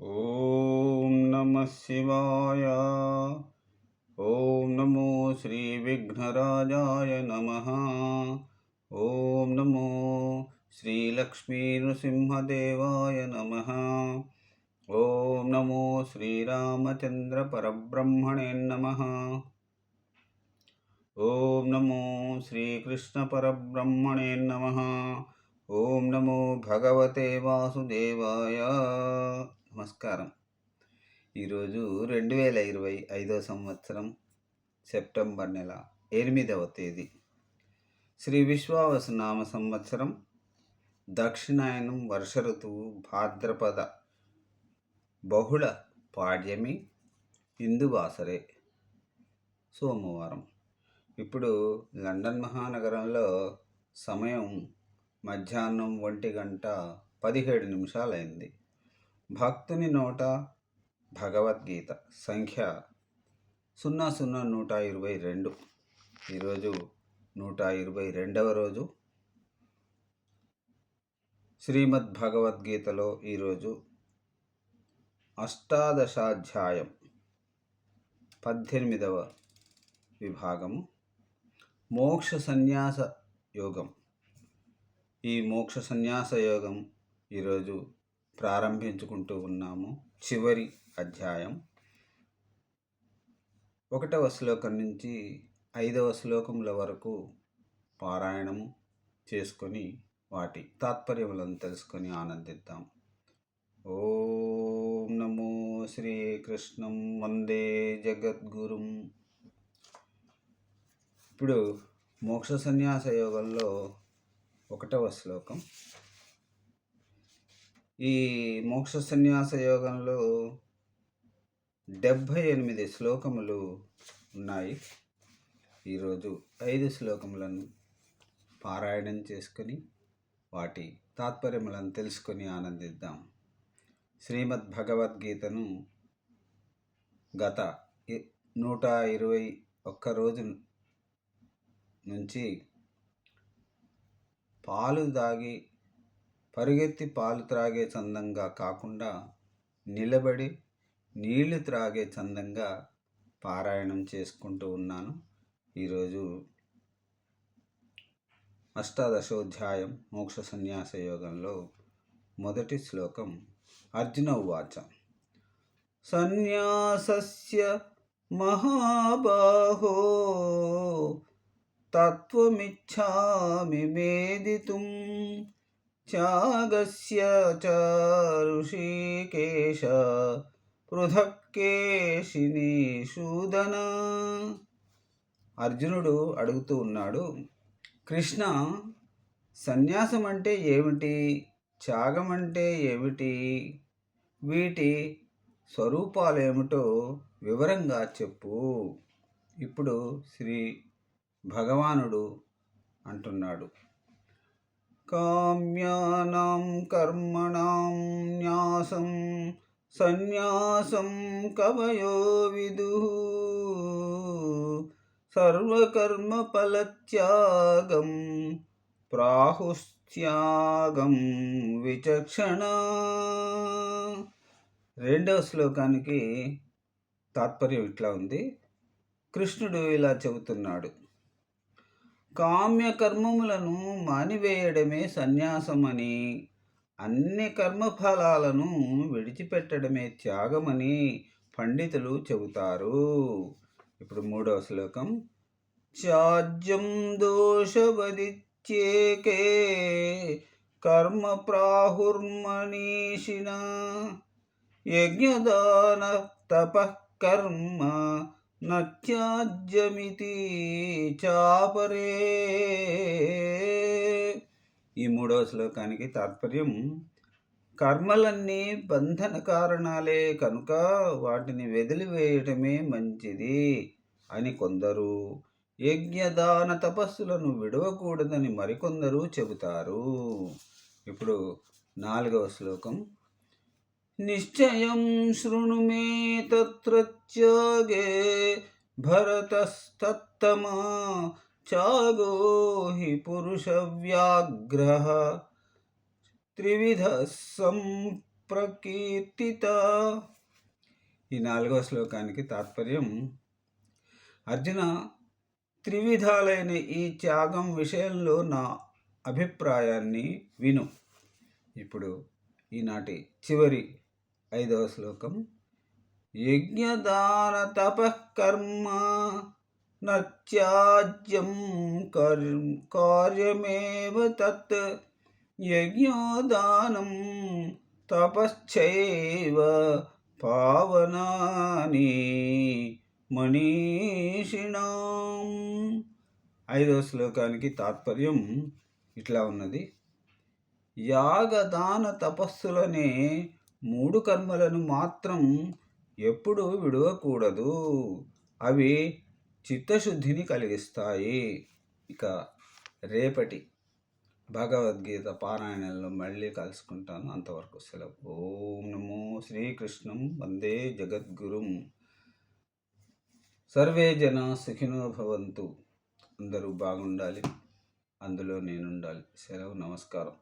ఓం నమ శివాయ. ఓం నమో శ్రీ విఘ్నరాజాయ నమ. ఓం నమో శ్రీ లక్ష్మీ నృసింహదేవాయ నమ. ఓం నమో శ్రీరామచంద్ర పరబ్రహ్మణే నమ. ఓం నమో శ్రీకృష్ణ పరబ్రహ్మణే నమ. ఓం నమో భగవతే వాసుదేవాయ. నమస్కారం. ఈరోజు రెండు వేల ఇరవై ఐదో సంవత్సరం సెప్టెంబర్ నెల ఎనిమిదవ తేదీ. శ్రీ విశ్వావస నామ సంవత్సరం దక్షిణాయనం వర్ష ఋతువు భాద్రపద బహుళ పాడ్యమి ఇందువాసరే సోమవారం. ఇప్పుడు లండన్ మహానగరంలో సమయం మధ్యాహ్నం ఒంటి గంట పదిహేడు నిమిషాలైంది. భక్తుని నోట భగవద్గీత సంఖ్య సున్నా సున్నా నూట ఇరవై రెండు. ఈరోజు నూట ఇరవై రెండవ రోజు. శ్రీమద్ భగవద్గీతలో ఈరోజు అష్టాదశాధ్యాయం పద్దెనిమిదవ విభాగము. మోక్ష సన్యాస యోగం. ఈ మోక్ష సన్యాస యోగం ఈరోజు ప్రారంభించుకుంటూ ఉన్నాము. చివరి అధ్యాయం. ఒకటవ శ్లోకం నుంచి ఐదవ శ్లోకముల వరకు పారాయణము చేసుకొని వాటి తాత్పర్యములను తెలుసుకొని ఆనందిద్దాం. ఓం నమో శ్రీకృష్ణం వందే జగద్గురుం. ఇప్పుడు మోక్ష సన్యాస యోగంలో ఒకటవ శ్లోకం. ఈ మోక్ష సన్యాస యోగంలో డెబ్భై ఎనిమిది శ్లోకములు ఉన్నాయి. ఈరోజు ఐదు శ్లోకములను పారాయణం చేసుకొని వాటి తాత్పర్యములను తెలుసుకొని ఆనందిద్దాం. శ్రీమద్ భగవద్గీతను గత నూట ఇరవై ఒక్క రోజు నుంచి పాలు దాగి పరుగెత్తి పాలు త్రాగే చందంగా కాకుండా నిలబడి నీళ్ళు త్రాగే చందంగా పారాయణం చేసుకుంటూ ఉన్నాను. ఈరోజు అష్టాదశోధ్యాయం మోక్ష సన్యాస యోగంలో మొదటి శ్లోకం అర్జున ఉవాచ. సన్యాసస్య మహాబాహో తత్వమిచ్చామి మేదితుం త్యాగస్య చ ఋషికేశ సూదన అర్జునుడు అడుగుతూ ఉన్నాడు కృష్ణ సన్యాసం అంటే ఏమిటి? త్యాగం అంటే ఏమిటి? వీటి స్వరూపాలేమిటో వివరంగా చెప్పు. ఇప్పుడు శ్రీ భగవానుడు అంటున్నాడు. కామ్యానాం కర్మణాం న్యాసం సన్యాసం కవయో విదు సర్వకర్మ ఫలత్యాగం ప్రాహుస్త్యాగం విచక్షణ రెండవ శ్లోకానికి తాత్పర్యం ఇట్లా ఉంది. కృష్ణుడు ఇలా చెబుతున్నాడు కామ్య కర్మములను మానివేయడమే సన్యాసమని అన్ని కర్మఫలాలను విడిచిపెట్టడమే త్యాగమని పండితులు చెబుతారు. ఇప్పుడు మూడవ శ్లోకం. చాజ్యం దోషవదిత్యేకే కర్మ ప్రాహుర్మనీషిణ యజ్ఞదాన తపకర్మ నత్యాజ్యమితి చాపరే. ఈ మూడవ శ్లోకానికి తాత్పర్యం కర్మలన్నీ బంధన కారణాలే కనుక వాటిని వెదిలివేయటమే మంచిది అని కొందరు యజ్ఞదాన తపస్సులను విడవకూడదని మరికొందరు చెబుతారు. ఇప్పుడు నాలుగవ శ్లోకం. నిశ్చయం శృణు మే తత్ర త్యాగే భరతస్తత్తమా త్యాగో హి త్రివిధ సం ప్రకీర్తిత ఈ నాలుగో శ్లోకానికి తాత్పర్యం అర్జున త్రివిధాలైన ఈ త్యాగం విషయంలో నా అభిప్రాయాన్ని విను. ఇప్పుడు ఈనాటి చివరి ఐదవ శ్లోకం. యజ్ఞదాన తపకర్మ నత్యాజ్యం కార్యమేవ తత్ యజ్ఞోదానం తపశ్చైవ పావనాని మనీషిణాం ఐదవ శ్లోకానికి తాత్పర్యం ఇట్లా ఉన్నది. యాగదాన తపస్సులనే మూడు కర్మలను మాత్రం ఎప్పుడు విడవకూడదు. అవి చిత్తశుద్ధిని కలిగిస్తాయి. ఇక రేపటి భగవద్గీత పారాయణంలో మళ్ళీ కలుసుకుంటాను. అంతవరకు సెలవు. ఓం నమో శ్రీకృష్ణం వందే జగద్గురుం. సర్వే జన సుఖినో భవంతు. అందరూ బాగుండాలి. అందులో నేనుండాలి. సెలవు. నమస్కారం.